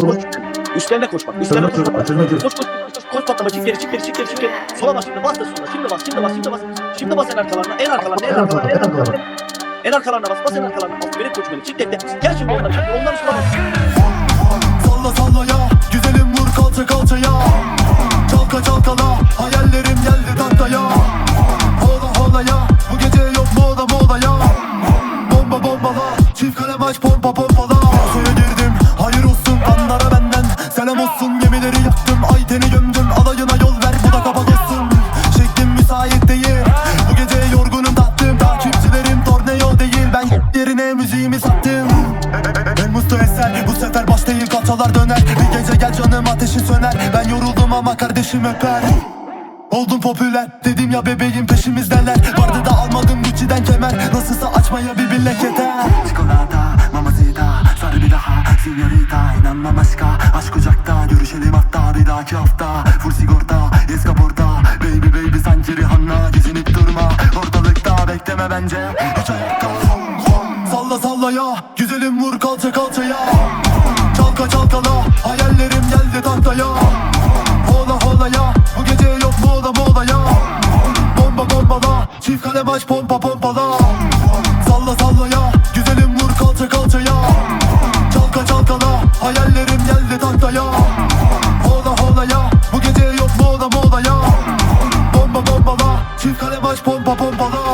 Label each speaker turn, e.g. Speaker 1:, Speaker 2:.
Speaker 1: Koş.
Speaker 2: Üstlerine koş bak. Üstlerine koş. Koş koş koş koş. Koş patlama çık geri çık geri çık geri çık geri. Sola bas şimdi bas da sola. Şimdi bas şimdi bas şimdi bas. Şimdi bas en arkalarına en arkalarına en arkalarına en arkalarına, en arkalarına. Bas bas en arkalarına. Aferin koç benim. Çık tekte. Gel şimdi onları. Onları sola bas.
Speaker 3: Salla salla ya Güzelim vur kalça kalçaya Çalka çalkala Hayallerim geldi tahtaya Hola hola ya Bu gece yok moda moda ya Bomba bombala Çift kalem aç pompa pompala Suya Bu sefer baş değil kalçalar döner. Bir gece gel canım ateşin söner. Ben yoruldum ama kardeşim öper. Oldum popüler Dedim ya bebeğim peşimizdeler. Vardı da almadım Gucci'den kemer. Nasılsa açmaya bir bilek yeter. Çikolata, mamacita Sar bir daha, signorita İnanmam aşka, aşk kucakta Görüşelim hatta bir dahaki hafta. Full sigorta, eskaporta Baby baby sanki Rihanna Gezinip durma. Ortalıkta Bekleme bence. Üç ayakta vur kalça kalçaya Çalka çalkala hayallerim geldi tahtaya. Hola hola ya. Bu gece yok mola mola ya. Bomba bombala çift kale baş pompa pompala Salla salla ya. Güzelim vur kalça kalçaya Çalka çalkala hayallerim geldi tahtaya. Hola hola ya. Bu gece yok mola mola ya. Bomba bombala çift kale baş pompa pompala